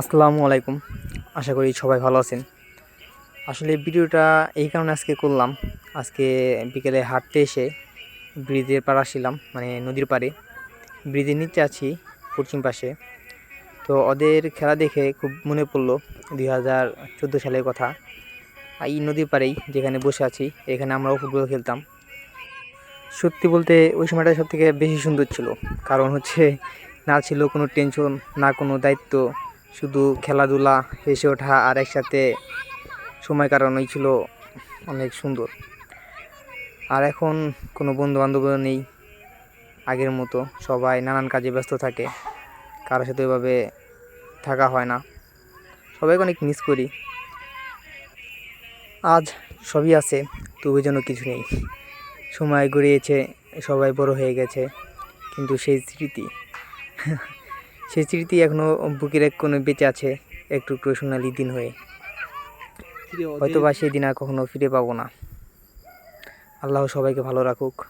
আসসালামু আলাইকুম। আশা করি সবাই ভালো আছেন। আসলে ভিডিওটা এই কারণে আজকে করলাম। আজকে বিকেলে হাঁটতে এসে ব্রিজের পাড় আসছিলাম মানে নদীর পাড়ে। ব্রিজের নিচে আছি, পশ্চিম পাশে। তো ওদের খেলা দেখে খুব মনে পড়ল দুই হাজার চোদ্দ সালের কথা। এই নদীর পাড়েই যেখানে বসে আছি, এখানে আমরাও ফুটবল খেলতাম। সত্যি বলতে ওই সময়টা সব থেকে বেশি সুন্দর ছিল। কারণ হচ্ছে না ছিল কোনো টেনশন না কোনো দায়িত্ব। শুধু খেলাধুলা, হেসে ওঠা আর একসাথে সময় কাটানোই ছিল অনেক সুন্দর। আর এখন কোনো বন্ধু বান্ধব নেই আগের মতো, সবাই নানান কাজে ব্যস্ত থাকে, কারোর সাথে ওইভাবে থাকা হয় না। সবাইকে অনেক মিস করি। আজ সবই আছে তবু যেন কিছু নেই। সময় গড়িয়েছে, সবাই বড় হয়ে গেছে, কিন্তু সেই স্মৃতি সেই স্মৃতি এখনও বুকের এক কোনো বেঁচে আছে একটু একটু সোনালি দিন হয়ে। হয়তো বা সেই দিন আর কখনো ফিরে পাবো না। আল্লাহ সবাইকে ভালো রাখুক।